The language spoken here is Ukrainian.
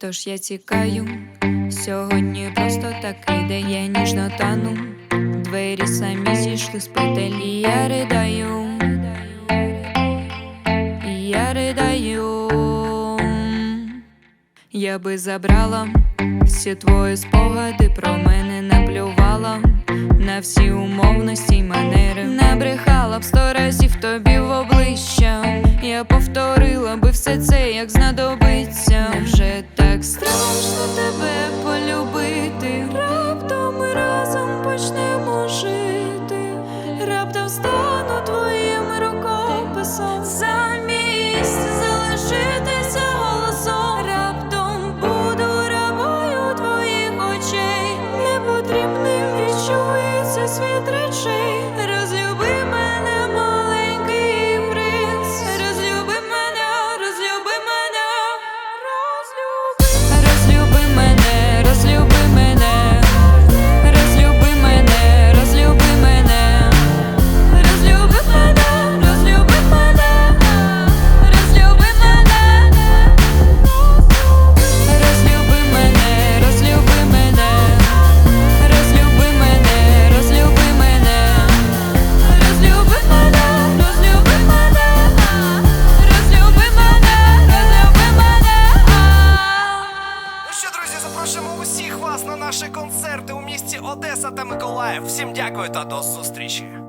Тож я тікаю, сьогодні просто такий день я ніжно тану. Двері самі зійшли з петель, і я ридаю, я ридаю. Я би забрала всі твої спогади про мене наплювала на всі умовності й манери. Набрехала б сто разів тобі в обличчя. Я повторила би все це, як знадобиться. Запрошуємо усіх вас на наші концерти у місті Одеса та Миколаїв. Всім дякую та до зустрічі.